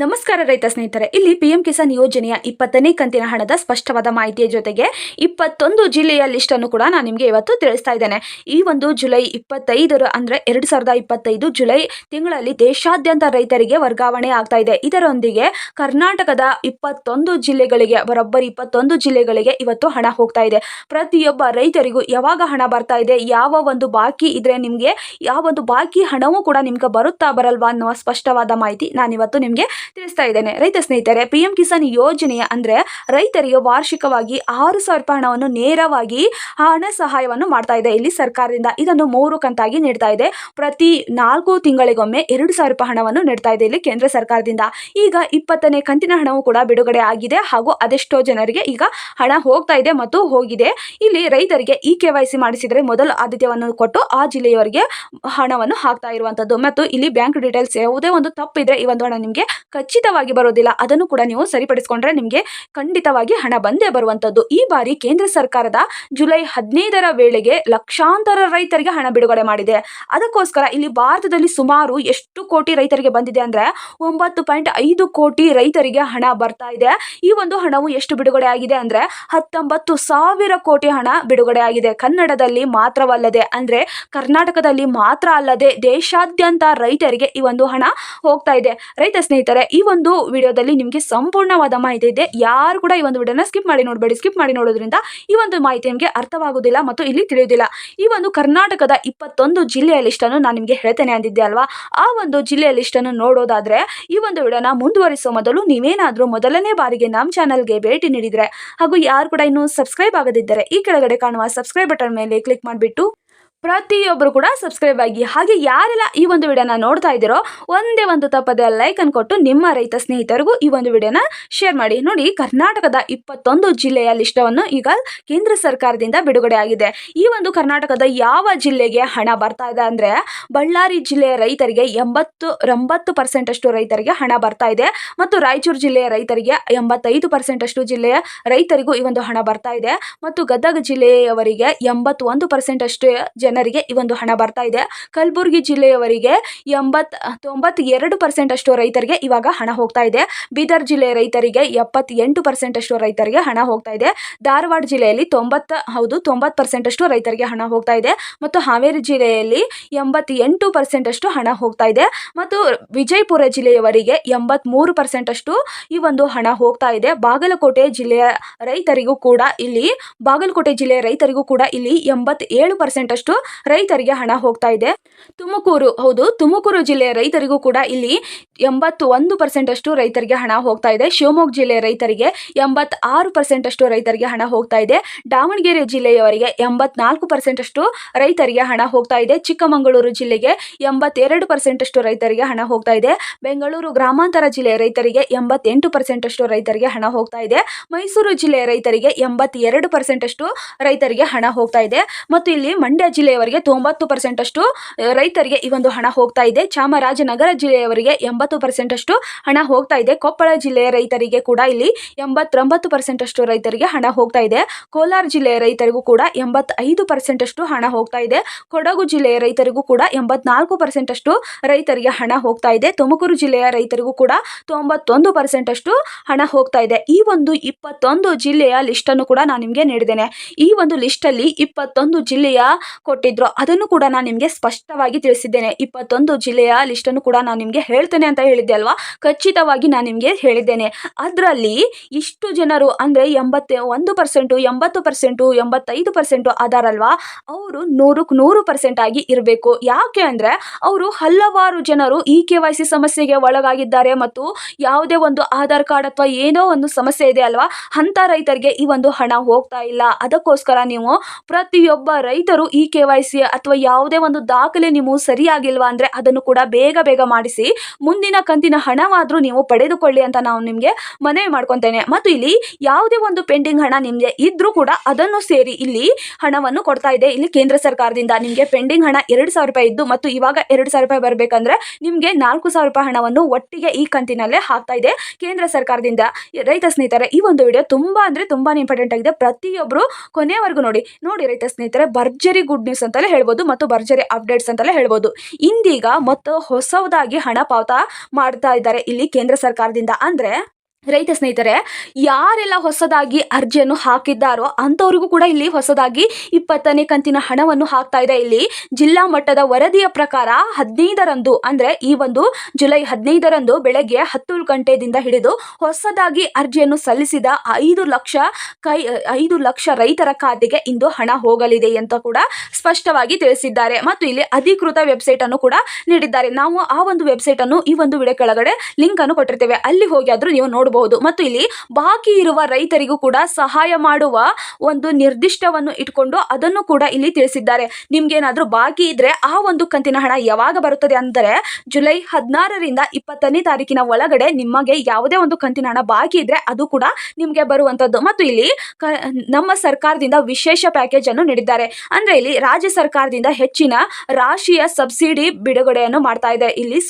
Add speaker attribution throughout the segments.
Speaker 1: ನಮಸ್ಕಾರ ರೈತ ಸ್ನೇಹಿತರೆ, ಇಲ್ಲಿ ಪಿಎಂ ಕಿಸಾನ್ ಯೋಜನೆಯ ಇಪ್ಪತ್ತನೇ ಕಂತಿನ ಹಣದ ಸ್ಪಷ್ಟವಾದ ಮಾಹಿತಿಯ ಜೊತೆಗೆ ಇಪ್ಪತ್ತೊಂದು ಜಿಲ್ಲೆಯ ಲಿಸ್ಟ್ ಅನ್ನು ಕೂಡ ನಾನು ನಿಮಗೆ ಇವತ್ತು ತಿಳಿಸ್ತಾ ಇದ್ದೇನೆ. ಈ ಒಂದು ಜುಲೈ ಇಪ್ಪತ್ತೈದರ ಅಂದ್ರೆ ಎರಡು ಸಾವಿರದ ಇಪ್ಪತ್ತೈದು ಜುಲೈ ತಿಂಗಳಲ್ಲಿ ದೇಶಾದ್ಯಂತ ರೈತರಿಗೆ ವರ್ಗಾವಣೆ ಆಗ್ತಾ ಇದೆ. ಇದರೊಂದಿಗೆ ಕರ್ನಾಟಕದ ಇಪ್ಪತ್ತೊಂದು ಜಿಲ್ಲೆಗಳಿಗೆ, ಬರೋಬ್ಬರಿ ಇಪ್ಪತ್ತೊಂದು ಜಿಲ್ಲೆಗಳಿಗೆ ಇವತ್ತು ಹಣ ಹೋಗ್ತಾ ಇದೆ. ಪ್ರತಿಯೊಬ್ಬ ರೈತರಿಗೂ ಯಾವಾಗ ಹಣ ಬರ್ತಾ ಇದೆ, ಯಾವ ಒಂದು ಬಾಕಿ ಇದ್ರೆ ನಿಮಗೆ, ಯಾವ ಒಂದು ಬಾಕಿ ಹಣವೂ ಕೂಡ ನಿಮ್ಗೆ ಬರುತ್ತಾ ಬರಲ್ವಾ ಅನ್ನುವ ಸ್ಪಷ್ಟವಾದ ಮಾಹಿತಿ ನಾನಿವತ್ತು ನಿಮಗೆ ತಿಳಿಸ್ತಾ ಇದ್ದೇನೆ. ರೈತ ಸ್ನೇಹಿತರೆ ಪಿ ಎಂ ಕಿಸಾನ್ ಯೋಜನೆಯ ಅಂದರೆ ರೈತರಿಗೆ ವಾರ್ಷಿಕವಾಗಿ ಆರು ಸಾವಿರ ರೂಪಾಯಿ ಹಣವನ್ನು ನೇರವಾಗಿ ಹಣ ಸಹಾಯವನ್ನು ಮಾಡ್ತಾ ಇದೆ. ಇಲ್ಲಿ ಸರ್ಕಾರದಿಂದ ಇದನ್ನು ಮೂರು ಕಂತಾಗಿ ನೀಡ್ತಾ ಇದೆ. ಪ್ರತಿ ನಾಲ್ಕು ತಿಂಗಳಿಗೊಮ್ಮೆ ಎರಡು ಸಾವಿರ ರೂಪಾಯಿ ಹಣವನ್ನು ನೀಡ್ತಾ ಇದೆ ಇಲ್ಲಿ ಕೇಂದ್ರ ಸರ್ಕಾರದಿಂದ. ಈಗ ಇಪ್ಪತ್ತನೇ ಕಂತಿನ ಹಣವು ಕೂಡ ಬಿಡುಗಡೆ ಆಗಿದೆ ಹಾಗೂ ಅದೆಷ್ಟೋ ಜನರಿಗೆ ಈಗ ಹಣ ಹೋಗ್ತಾ ಇದೆ ಮತ್ತು ಹೋಗಿದೆ. ಇಲ್ಲಿ ರೈತರಿಗೆ ಇ ಕೆ ವೈ ಸಿ ಮಾಡಿಸಿದರೆ ಮೊದಲು ಆದ್ಯತೆಯನ್ನು ಕೊಟ್ಟು ಆ ಜಿಲ್ಲೆಯವರಿಗೆ ಹಣವನ್ನು ಹಾಕ್ತಾ ಇರುವಂತದ್ದು. ಮತ್ತು ಇಲ್ಲಿ ಬ್ಯಾಂಕ್ ಡೀಟೇಲ್ಸ್ ಯಾವುದೇ ಒಂದು ತಪ್ಪಿದ್ರೆ ಈ ಒಂದು ಹಣ ನಿಮಗೆ ಖಚಿತವಾಗಿ ಬರೋದಿಲ್ಲ. ಅದನ್ನು ಕೂಡ ನೀವು ಸರಿಪಡಿಸಿಕೊಂಡ್ರೆ ನಿಮಗೆ ಖಂಡಿತವಾಗಿ ಹಣ ಬಂದೇ ಬರುವಂತದ್ದು ಈ ಬಾರಿ ಕೇಂದ್ರ ಸರ್ಕಾರದ ಜುಲೈ ಹದಿನೈದರ ವೇಳೆಗೆ ಲಕ್ಷಾಂತರ ರೈತರಿಗೆ ಹಣ ಬಿಡುಗಡೆ ಮಾಡಿದೆ. ಅದಕ್ಕೋಸ್ಕರ ಇಲ್ಲಿ ಭಾರತದಲ್ಲಿ ಸುಮಾರು ಎಷ್ಟು ಕೋಟಿ ರೈತರಿಗೆ ಬಂದಿದೆ ಅಂದ್ರೆ ಒಂಬತ್ತು ಪಾಯಿಂಟ್ ಐದು ಕೋಟಿ ರೈತರಿಗೆ ಹಣ ಬರ್ತಾ ಇದೆ. ಈ ಒಂದು ಹಣವು ಎಷ್ಟು ಬಿಡುಗಡೆ ಆಗಿದೆ ಅಂದ್ರೆ ಹತ್ತೊಂಬತ್ತು ಸಾವಿರ ಕೋಟಿ ಹಣ ಬಿಡುಗಡೆ ಆಗಿದೆ. ಕನ್ನಡದಲ್ಲಿ ಮಾತ್ರವಲ್ಲದೆ ಅಂದ್ರೆ ಕರ್ನಾಟಕದಲ್ಲಿ ಮಾತ್ರ ಅಲ್ಲದೆ ದೇಶಾದ್ಯಂತ ರೈತರಿಗೆ ಈ ಒಂದು ಹಣ ಹೋಗ್ತಾ ಇದೆ. ರೈತ ಸ್ನೇಹಿತರೆ ಈ ಒಂದು ವಿಡಿಯೋದಲ್ಲಿ ನಿಮಗೆ ಸಂಪೂರ್ಣವಾದ ಮಾಹಿತಿ ಇದೆ. ಯಾರು ಕೂಡ ಈ ಒಂದು ವಿಡಿಯೋನ ಸ್ಕಿಪ್ ಮಾಡಿ ನೋಡಬೇಡಿ. ಸ್ಕಿಪ್ ಮಾಡಿ ನೋಡೋದ್ರಿಂದ ಈ ಒಂದು ಮಾಹಿತಿ ನಿಮಗೆ ಅರ್ಥವಾಗುವುದಿಲ್ಲ ಮತ್ತು ಇಲ್ಲಿ ತಿಳಿಯುವುದಿಲ್ಲ. ಈ ಒಂದು ಕರ್ನಾಟಕದ ಇಪ್ಪತ್ತೊಂದು ಜಿಲ್ಲೆಯ ಲಿಸ್ಟನ್ನು ನಾನು ನಿಮಗೆ ಹೇಳ್ತೇನೆ ಅಂದಿದ್ದೆ ಅಲ್ವಾ? ಆ ಒಂದು ಜಿಲ್ಲೆಯ ಲಿಸ್ಟನ್ನು ನೋಡೋದಾದ್ರೆ ಈ ಒಂದು ವಿಡಿಯೋನ ಮುಂದುವರಿಸುವ ಮೊದಲು ನೀವೇನಾದರೂ ಮೊದಲನೇ ಬಾರಿಗೆ ನಮ್ಮ ಚಾನಲ್ಗೆ ಭೇಟಿ ನೀಡಿದರೆ ಹಾಗೂ ಯಾರು ಕೂಡ ಇನ್ನೂ ಸಬ್ಸ್ಕ್ರೈಬ್ ಆಗದಿದ್ದರೆ ಈ ಕೆಳಗಡೆ ಕಾಣುವ ಸಬ್ಸ್ಕ್ರೈಬ್ ಬಟನ್ ಮೇಲೆ ಕ್ಲಿಕ್ ಮಾಡಿಬಿಟ್ಟು ಪ್ರತಿಯೊಬ್ಬರು ಕೂಡ ಸಬ್ಸ್ಕ್ರೈಬ್ ಆಗಿ ಹಾಗೆ ಯಾರೆಲ್ಲ ಈ ಒಂದು ವಿಡಿಯೋನ ನೋಡ್ತಾ ಇದ್ದೀರೋ ಒಂದೇ ಒಂದು ತಪ್ಪದೆ ಲೈಕ್ ಅನ್ನು ಕೊಟ್ಟು ನಿಮ್ಮ ರೈತ ಸ್ನೇಹಿತರಿಗೂ ಈ ಒಂದು ವಿಡಿಯೋನ ಶೇರ್ ಮಾಡಿ. ನೋಡಿ, ಕರ್ನಾಟಕದ ಇಪ್ಪತ್ತೊಂದು ಜಿಲ್ಲೆಯ ಲಿಸ್ಟವನ್ನು ಈಗ ಕೇಂದ್ರ ಸರ್ಕಾರದಿಂದ ಬಿಡುಗಡೆ ಆಗಿದೆ. ಈ ಒಂದು ಕರ್ನಾಟಕದ ಯಾವ ಜಿಲ್ಲೆಗೆ ಹಣ ಬರ್ತಾ ಇದೆ ಅಂದ್ರೆ ಬಳ್ಳಾರಿ ಜಿಲ್ಲೆಯ ರೈತರಿಗೆ ಎಂಬತ್ತು ಎಂಬತ್ತು ಪರ್ಸೆಂಟ್ ಅಷ್ಟು ರೈತರಿಗೆ ಹಣ ಬರ್ತಾ ಇದೆ ಮತ್ತು ರಾಯಚೂರು ಜಿಲ್ಲೆಯ ರೈತರಿಗೆ ಎಂಬತ್ತೈದು ಪರ್ಸೆಂಟ್ ಅಷ್ಟು ಜಿಲ್ಲೆಯ ರೈತರಿಗೂ ಈ ಒಂದು ಹಣ ಬರ್ತಾ ಇದೆ ಮತ್ತು ಗದಗ ಜಿಲ್ಲೆಯವರಿಗೆ ಎಂಬತ್ತೊಂದು ಪರ್ಸೆಂಟ್ ಅಷ್ಟು ಜನರಿಗೆ ಈ ಒಂದು ಹಣ ಬರ್ತಾ ಇದೆ. ಕಲಬುರಗಿ ಜಿಲ್ಲೆಯವರಿಗೆ ಎಂಬತ್ ತೊಂಬತ್ತೆರಡು ಪರ್ಸೆಂಟ್ ಅಷ್ಟು ರೈತರಿಗೆ ಇವಾಗ ಹಣ ಹೋಗ್ತಾ ಇದೆ. ಬೀದರ್ ಜಿಲ್ಲೆಯ ರೈತರಿಗೆ ಎಪ್ಪತ್ತೆಂಟು ಪರ್ಸೆಂಟ್ ಅಷ್ಟು ರೈತರಿಗೆ ಹಣ ಹೋಗ್ತಾ ಇದೆ. ಧಾರವಾಡ ಜಿಲ್ಲೆಯಲ್ಲಿ ತೊಂಬತ್ತ, ಹೌದು, ತೊಂಬತ್ತು ಪರ್ಸೆಂಟ್ ಅಷ್ಟು ರೈತರಿಗೆ ಹಣ ಹೋಗ್ತಾ ಇದೆ. ಮತ್ತು ಹಾವೇರಿ ಜಿಲ್ಲೆಯಲ್ಲಿ ಎಂಬತ್ತೆಂಟು ಪರ್ಸೆಂಟ್ ಅಷ್ಟು ಹಣ ಹೋಗ್ತಾ ಇದೆ. ಮತ್ತು ವಿಜಯಪುರ ಜಿಲ್ಲೆಯವರಿಗೆ ಎಂಬತ್ಮೂರು ಪರ್ಸೆಂಟ್ ಅಷ್ಟು ಈ ಒಂದು ಹಣ ಹೋಗ್ತಾ ಇದೆ. ಬಾಗಲಕೋಟೆ ಜಿಲ್ಲೆಯ ರೈತರಿಗೂ ಕೂಡ ಇಲ್ಲಿ, ಬಾಗಲಕೋಟೆ ಜಿಲ್ಲೆಯ ರೈತರಿಗೂ ಕೂಡ ಇಲ್ಲಿ ಎಂಬತ್ತೇಳು ಪರ್ಸೆಂಟ್ ಅಷ್ಟು ರೈತರಿಗೆ ಹಣ ಹೋಗ್ತಾ ಇದೆ. ತುಮಕೂರು, ಹೌದು, ತುಮಕೂರು ಜಿಲ್ಲೆಯ ರೈತರಿಗೂ ಕೂಡ ಇಲ್ಲಿ ಎಂಬತ್ತು ಒಂದು ಪರ್ಸೆಂಟ್ ಅಷ್ಟು ರೈತರಿಗೆ ಹಣ ಹೋಗ್ತಾ ಇದೆ. ಶಿವಮೊಗ್ಗ ಜಿಲ್ಲೆಯ ರೈತರಿಗೆ ಎಂಬತ್ತಾರು ಪರ್ಸೆಂಟ್ ಅಷ್ಟು ರೈತರಿಗೆ ಹಣ ಹೋಗ್ತಾ ಇದೆ. ದಾವಣಗೆರೆ ಜಿಲ್ಲೆಯವರಿಗೆ ಎಂಬತ್ನಾಲ್ಕು ಪರ್ಸೆಂಟ್ ಅಷ್ಟು ರೈತರಿಗೆ ಹಣ ಹೋಗ್ತಾ ಇದೆ. ಚಿಕ್ಕಮಗಳೂರು ಜಿಲ್ಲೆಗೆ ಎಂಬತ್ತೆರಡು ಪರ್ಸೆಂಟ್ ಅಷ್ಟು ರೈತರಿಗೆ ಹಣ ಹೋಗ್ತಾ ಇದೆ. ಬೆಂಗಳೂರು ಗ್ರಾಮಾಂತರ ಜಿಲ್ಲೆಯ ರೈತರಿಗೆ ಎಂಬತ್ತೆಂಟು ಪರ್ಸೆಂಟ್ ಅಷ್ಟು ರೈತರಿಗೆ ಹಣ ಹೋಗ್ತಾ ಇದೆ. ಮೈಸೂರು ಜಿಲ್ಲೆಯ ರೈತರಿಗೆ ಎಂಬತ್ತೆರಡು ಪರ್ಸೆಂಟ್ ಅಷ್ಟು ರೈತರಿಗೆ ಹಣ ಹೋಗ್ತಾ ಇದೆ. ಮತ್ತು ಇಲ್ಲಿ ಮಂಡ್ಯ ಜಿಲ್ಲೆಯವರಿಗೆ ತೊಂಬತ್ತು ಪರ್ಸೆಂಟ್ ಅಷ್ಟು ರೈತರಿಗೆ ಈ ಒಂದು ಹಣ ಹೋಗ್ತಾ ಇದೆ. ಚಾಮರಾಜನಗರ ಜಿಲ್ಲೆಯವರಿಗೆ ಎಂಬತ್ತು ಪರ್ಸೆಂಟ್ ಅಷ್ಟು ಹಣ ಹೋಗ್ತಾ ಇದೆ. ಕೊಪ್ಪಳ ಜಿಲ್ಲೆಯ ರೈತರಿಗೆ ಕೂಡ ಇಲ್ಲಿ ಎಂಬತ್ತೊಂಬತ್ತು ಪರ್ಸೆಂಟ್ ಅಷ್ಟು ರೈತರಿಗೆ ಹಣ ಹೋಗ್ತಾ ಇದೆ. ಕೋಲಾರ ಜಿಲ್ಲೆಯ ರೈತರಿಗೂ ಕೂಡ ಎಂಬತ್ತೈದು ಪರ್ಸೆಂಟ್ ಅಷ್ಟು ಹಣ ಹೋಗ್ತಾ ಇದೆ. ಕೊಡಗು ಜಿಲ್ಲೆಯ ರೈತರಿಗೂ ಕೂಡ ಎಂಬತ್ನಾಲ್ಕು ಪರ್ಸೆಂಟ್ ಅಷ್ಟು ರೈತರಿಗೆ ಹಣ ಹೋಗ್ತಾ ಇದೆ. ತುಮಕೂರು ಜಿಲ್ಲೆಯ ರೈತರಿಗೂ ಕೂಡ ತೊಂಬತ್ತೊಂದು ಪರ್ಸೆಂಟ್ ಅಷ್ಟು ಹಣ ಹೋಗ್ತಾ ಇದೆ. ಈ ಒಂದು ಇಪ್ಪತ್ತೊಂದು ಜಿಲ್ಲೆಯ ಲಿಸ್ಟನ್ನು ಕೂಡ ನಾನು ನಿಮಗೆ ನೀಡಿದ್ದೇನೆ. ಈ ಒಂದು ಲಿಸ್ಟಲ್ಲಿ ಇಪ್ಪತ್ತೊಂದು ಜಿಲ್ಲೆಯ ಕೊಟ್ಟಿದ್ರು ಅದನ್ನು ಕೂಡ ನಾನು ನಿಮಗೆ ಸ್ಪಷ್ಟವಾಗಿ ತಿಳಿಸಿದ್ದೇನೆ. ಇಪ್ಪತ್ತೊಂದು ಜಿಲ್ಲೆಯ ಲಿಸ್ಟನ್ನು ಕೂಡ ನಾನು ನಿಮಗೆ ಹೇಳ್ತೇನೆ ಅಂತ ಹೇಳಿದ್ದೆ ಅಲ್ವಾ? ಖಚಿತವಾಗಿ ನಾನು ನಿಮಗೆ ಹೇಳಿದ್ದೇನೆ. ಅದರಲ್ಲಿ ಇಷ್ಟು ಜನರು ಅಂದರೆ ಎಂಬತ್ತ ಒಂದು ಪರ್ಸೆಂಟು, ಎಂಬತ್ತು ಪರ್ಸೆಂಟು, ಎಂಬತ್ತೈದು ಪರ್ಸೆಂಟು ಅದಾರಲ್ವಾ? ಅವರು ನೂರಕ್ಕೆ ನೂರು ಪರ್ಸೆಂಟ್ ಆಗಿ ಇರಬೇಕು. ಯಾಕೆ ಅಂದರೆ ಅವರು ಹಲವಾರು ಜನರು ಇ ಕೆ ವೈ ಸಿ ಸಮಸ್ಯೆಗೆ ಒಳಗಾಗಿದ್ದಾರೆ ಮತ್ತು ಯಾವುದೇ ಒಂದು ಆಧಾರ್ ಕಾರ್ಡ್ ಅಥವಾ ಏನೋ ಒಂದು ಸಮಸ್ಯೆ ಇದೆ ಅಲ್ವಾ? ಅಂಥ ರೈತರಿಗೆ ಈ ಒಂದು ಹಣ ಹೋಗ್ತಾ ಇಲ್ಲ. ಅದಕ್ಕೋಸ್ಕರ ನೀವು ಪ್ರತಿಯೊಬ್ಬ ರೈತರು ಈ ಕೆ ಸಿ ಅಥವಾ ಯಾವುದೇ ಒಂದು ದಾಖಲೆ ನೀವು ಸರಿಯಾಗಿಲ್ವಾ ಅಂದರೆ ಅದನ್ನು ಕೂಡ ಬೇಗ ಬೇಗ ಮಾಡಿಸಿ, ಮುಂದಿನ ಕಂತಿನ ಹಣವಾದರೂ ನೀವು ಪಡೆದುಕೊಳ್ಳಿ ಅಂತ ನಾವು ನಿಮಗೆ ಮನವಿ ಮಾಡ್ಕೊತೇನೆ. ಮತ್ತು ಇಲ್ಲಿ ಯಾವುದೇ ಒಂದು ಪೆಂಡಿಂಗ್ ಹಣ ನಿಮಗೆ ಇದ್ರೂ ಕೂಡ ಅದನ್ನು ಸೇರಿ ಇಲ್ಲಿ ಹಣವನ್ನು ಕೊಡ್ತಾ ಇದೆ. ಇಲ್ಲಿ ಕೇಂದ್ರ ಸರ್ಕಾರದಿಂದ ನಿಮಗೆ ಪೆಂಡಿಂಗ್ ಹಣ ಎರಡು ಸಾವಿರ ರೂಪಾಯಿ ಇದ್ದು ಮತ್ತು ಇವಾಗ ಎರಡು ಸಾವಿರ ರೂಪಾಯಿ ಬರಬೇಕಂದ್ರೆ ನಿಮಗೆ ನಾಲ್ಕು ಸಾವಿರ ರೂಪಾಯಿ ಹಣವನ್ನು ಒಟ್ಟಿಗೆ ಈ ಕಂತಿನಲ್ಲೇ ಹಾಕ್ತಾ ಇದೆ. ಕೇಂದ್ರ ಸರ್ಕಾರದಿಂದ ರೈತ ಸ್ನೇಹಿತರೆ, ಈ ಒಂದು ವಿಡಿಯೋ ತುಂಬಾ ಅಂದರೆ ತುಂಬಾ ಇಂಪಾರ್ಟೆಂಟ್ ಆಗಿದೆ. ಪ್ರತಿಯೊಬ್ಬರು ಕೊನೆಯವರೆಗೂ ನೋಡಿ. ನೋಡಿ ರೈತ ಸ್ನೇಹಿತರೆ, ಭರ್ಜರಿ ಗುಡ್ ನ್ಯೂಸ್ ನ್ಯೂಸ್ ಅಂತಲೇ ಹೇಳ್ಬೋದು ಮತ್ತು ಭರ್ಜರಿ ಅಪ್ಡೇಟ್ಸ್ ಅಂತಲೇ ಹೇಳ್ಬೋದು. ಇಂದೀಗ ಮತ್ತು ಹೊಸದಾಗಿ ಹಣ ಪಾವತ ಮಾಡ್ತಾ ಇದ್ದಾರೆ ಇಲ್ಲಿ ಕೇಂದ್ರ ಸರ್ಕಾರದಿಂದ. ಅಂದರೆ ರೈತ ಸ್ನೇಹಿತರೆ, ಯಾರೆಲ್ಲ ಹೊಸದಾಗಿ ಅರ್ಜಿಯನ್ನು ಹಾಕಿದ್ದಾರೋ ಅಂಥವ್ರಿಗೂ ಕೂಡ ಇಲ್ಲಿ ಹೊಸದಾಗಿ ಇಪ್ಪತ್ತನೇ ಕಂತಿನ ಹಣವನ್ನು ಹಾಕ್ತಾ ಇದೆ. ಇಲ್ಲಿ ಜಿಲ್ಲಾ ಮಟ್ಟದ ವರದಿಯ ಪ್ರಕಾರ ಹದಿನೈದರಂದು ಅಂದರೆ ಈ ಒಂದು ಜುಲೈ ಹದಿನೈದರಂದು ಬೆಳಗ್ಗೆ ಹತ್ತು ಗಂಟೆಯಿಂದ ಹಿಡಿದು ಹೊಸದಾಗಿ ಅರ್ಜಿಯನ್ನು ಸಲ್ಲಿಸಿದ ಐದು ಲಕ್ಷ ಕೈ, ಐದು ಲಕ್ಷ ರೈತರ ಖಾತೆಗೆ ಇಂದು ಹಣ ಹೋಗಲಿದೆ ಅಂತ ಕೂಡ ಸ್ಪಷ್ಟವಾಗಿ ತಿಳಿಸಿದ್ದಾರೆ. ಮತ್ತು ಇಲ್ಲಿ ಅಧಿಕೃತ ವೆಬ್ಸೈಟ್ ಅನ್ನು ಕೂಡ ನೀಡಿದ್ದಾರೆ. ನಾವು ಆ ಒಂದು ವೆಬ್ಸೈಟ್ ಅನ್ನು ಈ ಒಂದು ವಿಡಿಯೋ ಕೆಳಗಡೆ ಲಿಂಕ್ ಅನ್ನು ಕೊಟ್ಟಿರ್ತೇವೆ. ಅಲ್ಲಿ ಹೋಗಿ ಆದರೂ ನೀವು ನೋಡಬಹುದು ಮತ್ತು ಇಲ್ಲಿ ಬಾಕಿ ಇರುವ ರೈತರಿಗೂ ಕೂಡ ಸಹಾಯ ಮಾಡುವ ಒಂದು ನಿರ್ದಿಷ್ಟವನ್ನು ಇಟ್ಕೊಂಡು ಅದನ್ನು ಕೂಡ ಇಲ್ಲಿ ತಿಳಿಸಿದ್ದಾರೆ. ನಿಮ್ಗೇನಾದ್ರೂ ಬಾಕಿ ಇದ್ರೆ ಆ ಒಂದು ಕಂತಿನ ಹಣ ಯಾವಾಗ ಬರುತ್ತದೆ ಅಂದರೆ ಜುಲೈ ಹದಿನಾರರಿಂದ ಇಪ್ಪತ್ತನೇ ತಾರೀಕಿನ ಒಳಗಡೆ ನಿಮಗೆ ಯಾವುದೇ ಒಂದು ಕಂತಿನ ಹಣ ಬಾಕಿ ಇದ್ರೆ ಅದು ಕೂಡ ನಿಮಗೆ ಬರುವಂತದ್ದು ಮತ್ತು ಇಲ್ಲಿ ನಮ್ಮ ಸರ್ಕಾರದಿಂದ ವಿಶೇಷ ಪ್ಯಾಕೇಜ್ ಅನ್ನು ನೀಡಿದ್ದಾರೆ. ಅಂದ್ರೆ ಇಲ್ಲಿ ರಾಜ್ಯ ಸರ್ಕಾರದಿಂದ ಹೆಚ್ಚಿನ ರಾಶಿಯ ಸಬ್ಸಿಡಿ ಬಿಡುಗಡೆಯನ್ನು ಮಾಡ್ತಾ ಇದೆ. ಇಲ್ಲಿ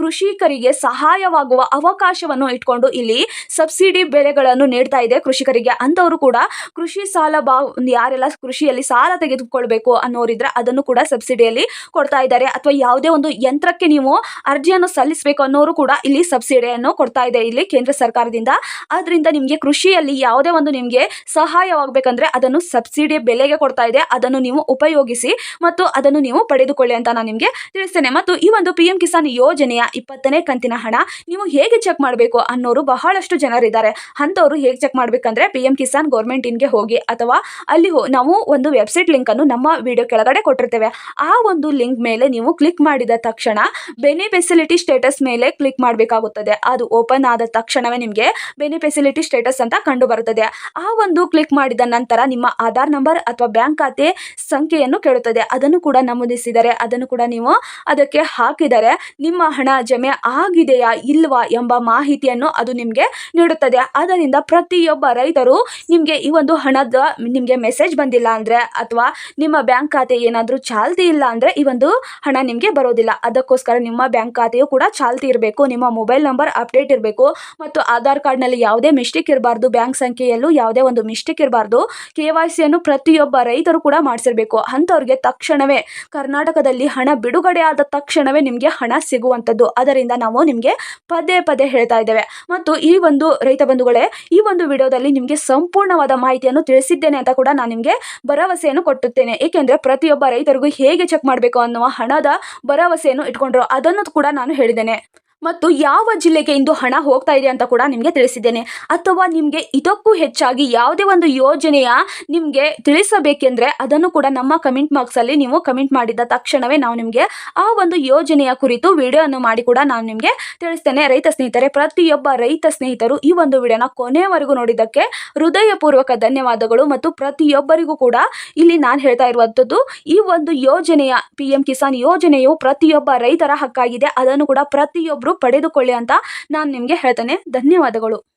Speaker 1: ಕೃಷಿಕರಿಗೆ ಸಹಾಯವಾಗುವ ಅವಕಾಶವನ್ನು ಇಟ್ಕೊಂಡು ಇಲ್ಲಿ ಸಬ್ಸಿಡಿ ಬೆಲೆಗಳನ್ನು ನೀಡ್ತಾ ಇದೆ ಕೃಷಿಕರಿಗೆ. ಅಂಥವರು ಕೂಡ ಕೃಷಿ ಸಾಲ ಬಾ ಯಾರೆಲ್ಲ ಕೃಷಿಯಲ್ಲಿ ಸಾಲ ತೆಗೆದುಕೊಳ್ಬೇಕು ಅನ್ನೋರಿದ್ರೆ ಅದನ್ನು ಕೂಡ ಸಬ್ಸಿಡಿಯಲ್ಲಿ ಕೊಡ್ತಾ ಇದ್ದಾರೆ. ಅಥವಾ ಯಾವುದೇ ಒಂದು ಯಂತ್ರಕ್ಕೆ ನೀವು ಅರ್ಜಿಯನ್ನು ಸಲ್ಲಿಸಬೇಕು ಅನ್ನೋರು ಕೂಡ ಇಲ್ಲಿ ಸಬ್ಸಿಡಿಯನ್ನು ಕೊಡ್ತಾ ಇದೆ ಇಲ್ಲಿ ಕೇಂದ್ರ ಸರ್ಕಾರದಿಂದ. ಆದ್ರಿಂದ ನಿಮಗೆ ಕೃಷಿಯಲ್ಲಿ ಯಾವುದೇ ಒಂದು ನಿಮಗೆ ಸಹಾಯವಾಗಬೇಕಂದ್ರೆ ಅದನ್ನು ಸಬ್ಸಿಡಿ ಬೆಲೆಗೆ ಕೊಡ್ತಾ ಇದೆ. ಅದನ್ನು ನೀವು ಉಪಯೋಗಿಸಿ ಮತ್ತು ಅದನ್ನು ನೀವು ಪಡೆದುಕೊಳ್ಳಿ ಅಂತ ನಾನು ನಿಮಗೆ ತಿಳಿಸ್ತೇನೆ. ಮತ್ತು ಈ ಒಂದು ಪಿ ಎಂ ಕಿಸಾನ್ ಯೋಜನೆಯ ಇಪ್ಪತ್ತನೇ ಕಂತಿನ ಹಣ ನೀವು ಹೇಗೆ ಚೆಕ್ ಮಾಡಬೇಕು ಅನ್ನೋರು ಬಹಳಷ್ಟು ಜನರಿದ್ದಾರೆ ಅಂಥವ್ರು ಹೇಗೆ ಚೆಕ್ ಮಾಡಬೇಕಂದ್ರೆ ಪಿ ಎಂ ಕಿಸಾನ್ ಗೌರ್ಮೆಂಟ್ ಇನ್ಗೆ ಹೋಗಿ ಅಥವಾ ಅಲ್ಲಿ ನಾವು ಒಂದು ವೆಬ್ಸೈಟ್ ಲಿಂಕ್ ಅನ್ನು ನಮ್ಮ ವಿಡಿಯೋ ಕೆಳಗಡೆ ಕೊಟ್ಟಿರ್ತೇವೆ. ಆ ಒಂದು ಲಿಂಕ್ ಮೇಲೆ ನೀವು ಕ್ಲಿಕ್ ಮಾಡಿದ ತಕ್ಷಣ ಬೆನಿಫೆಸಿಲಿಟಿ ಸ್ಟೇಟಸ್ ಮೇಲೆ ಕ್ಲಿಕ್ ಮಾಡಬೇಕಾಗುತ್ತದೆ. ಅದು ಓಪನ್ ಆದ ತಕ್ಷಣವೇ ನಿಮಗೆ ಬೆನಿಫೆಸಿಲಿಟಿ ಸ್ಟೇಟಸ್ ಅಂತ ಕಂಡು ಬರುತ್ತದೆ ಆ ಒಂದು ಕ್ಲಿಕ್ ಮಾಡಿದ ನಂತರ ನಿಮ್ಮ ಆಧಾರ್ ನಂಬರ್ ಅಥವಾ ಬ್ಯಾಂಕ್ ಖಾತೆ ಸಂಖ್ಯೆಯನ್ನು ಕೇಳುತ್ತದೆ. ಅದನ್ನು ಕೂಡ ನಮೂದಿಸಿದರೆ, ಅದನ್ನು ಕೂಡ ನೀವು ಅದಕ್ಕೆ ಹಾಕಿದರೆ ನಿಮ್ಮ ಹಣ ಜಮೆ ಆಗಿದೆಯಾ ಇಲ್ವಾ ಎಂಬ ಮಾಹಿತಿಯನ್ನು ಅದು ನಿಮಗೆ ನೀಡುತ್ತದೆ. ಅದರಿಂದ ಪ್ರತಿಯೊಬ್ಬ ರೈತರು ನಿಮಗೆ ಈ ಒಂದು ಹಣದ ನಿಮಗೆ ಮೆಸೇಜ್ ಬಂದಿಲ್ಲ ಅಂದರೆ ಅಥವಾ ನಿಮ್ಮ ಬ್ಯಾಂಕ್ ಖಾತೆ ಏನಾದರೂ ಚಾಲ್ತಿ ಇಲ್ಲ ಅಂದರೆ ಈ ಒಂದು ಹಣ ನಿಮಗೆ ಬರೋದಿಲ್ಲ. ಅದಕ್ಕೋಸ್ಕರ ನಿಮ್ಮ ಬ್ಯಾಂಕ್ ಖಾತೆಯು ಕೂಡ ಚಾಲ್ತಿ ಇರಬೇಕು, ನಿಮ್ಮ ಮೊಬೈಲ್ ನಂಬರ್ ಅಪ್ಡೇಟ್ ಇರಬೇಕು ಮತ್ತು ಆಧಾರ್ ಕಾರ್ಡ್ನಲ್ಲಿ ಯಾವುದೇ ಮಿಸ್ಟೇಕ್ ಇರಬಾರ್ದು ಬ್ಯಾಂಕ್ ಸಂಖ್ಯೆಯಲ್ಲೂ ಯಾವುದೇ ಒಂದು ಮಿಸ್ಟೇಕ್ ಇರಬಾರ್ದು ಕೆ ವೈ ಸಿಯನ್ನು ಪ್ರತಿಯೊಬ್ಬ ರೈತರು ಕೂಡ ಮಾಡಿಸಿರಬೇಕು. ಅಂಥವ್ರಿಗೆ ತಕ್ಷಣವೇ ಕರ್ನಾಟಕದಲ್ಲಿ ಹಣ ಬಿಡುಗಡೆ ಆದ ತಕ್ಷಣವೇ ನಿಮಗೆ ಹಣ ಸಿಗುವಂಥದ್ದು. ಅದರಿಂದ ನಾವು ನಿಮಗೆ ಪದೇ ಪದೇ ಹೇಳ್ತಾ ಇದ್ದೇವೆ. ಮತ್ತು ಈ ಒಂದು ರೈತ ಬಂಧುಗಳೇ, ಈ ಒಂದು ವಿಡಿಯೋದಲ್ಲಿ ನಿಮಗೆ ಸಂಪೂರ್ಣವಾದ ಮಾಹಿತಿಯನ್ನು ತಿಳಿಸಿದ್ದೇನೆ ಅಂತ ಕೂಡ ನಾನು ನಿಮಗೆ ಭರವಸೆಯನ್ನು ಕೊಟ್ಟುತ್ತೇನೆ. ಏಕೆಂದರೆ ಪ್ರತಿಯೊಬ್ಬ ರೈತರಿಗೂ ಹೇಗೆ ಚೆಕ್ ಮಾಡಬೇಕು ಅನ್ನುವ ಹಣದ ಭರವಸೆಯನ್ನು ಇಟ್ಕೊಂಡ್ರು, ಅದನ್ನು ಕೂಡ ನಾನು ಹೇಳಿದ್ದೇನೆ. ಮತ್ತು ಯಾವ ಜಿಲ್ಲೆಗೆ ಇಂದು ಹಣ ಹೋಗ್ತಾ ಇದೆ ಅಂತ ಕೂಡ ನಿಮಗೆ ತಿಳಿಸಿದ್ದೇನೆ. ಅಥವಾ ನಿಮಗೆ ಇದಕ್ಕೂ ಹೆಚ್ಚಾಗಿ ಯಾವುದೇ ಒಂದು ಯೋಜನೆಯ ನಿಮಗೆ ತಿಳಿಸಬೇಕೆಂದರೆ ಅದನ್ನು ಕೂಡ ನಮ್ಮ ಕಮೆಂಟ್ ಬಾಕ್ಸಲ್ಲಿ ನೀವು ಕಮೆಂಟ್ ಮಾಡಿದ ತಕ್ಷಣವೇ ನಾವು ನಿಮಗೆ ಆ ಒಂದು ಯೋಜನೆಯ ಕುರಿತು ವಿಡಿಯೋವನ್ನು ಮಾಡಿ ಕೂಡ ನಾನು ನಿಮಗೆ ತಿಳಿಸ್ತೇನೆ. ರೈತ ಸ್ನೇಹಿತರೆ, ಪ್ರತಿಯೊಬ್ಬ ರೈತ ಸ್ನೇಹಿತರು ಈ ಒಂದು ವಿಡಿಯೋನ ಕೊನೆಯವರೆಗೂ ನೋಡಿದ್ದಕ್ಕೆ ಹೃದಯಪೂರ್ವಕ ಧನ್ಯವಾದಗಳು ಮತ್ತು ಪ್ರತಿಯೊಬ್ಬರಿಗೂ ಕೂಡ ಇಲ್ಲಿ ನಾನು ಹೇಳ್ತಾ ಇರುವಂಥದ್ದು ಈ ಒಂದು ಯೋಜನೆಯ ಪಿ ಕಿಸಾನ್ ಯೋಜನೆಯು ಪ್ರತಿಯೊಬ್ಬ ರೈತರ ಹಕ್ಕಾಗಿದೆ. ಅದನ್ನು ಕೂಡ ಪ್ರತಿಯೊಬ್ಬರು ಪಡೆದುಕೊಳ್ಳಿ ಅಂತ ನಾನು ನಿಮಗೆ ಹೇಳ್ತೇನೆ. ಧನ್ಯವಾದಗಳು.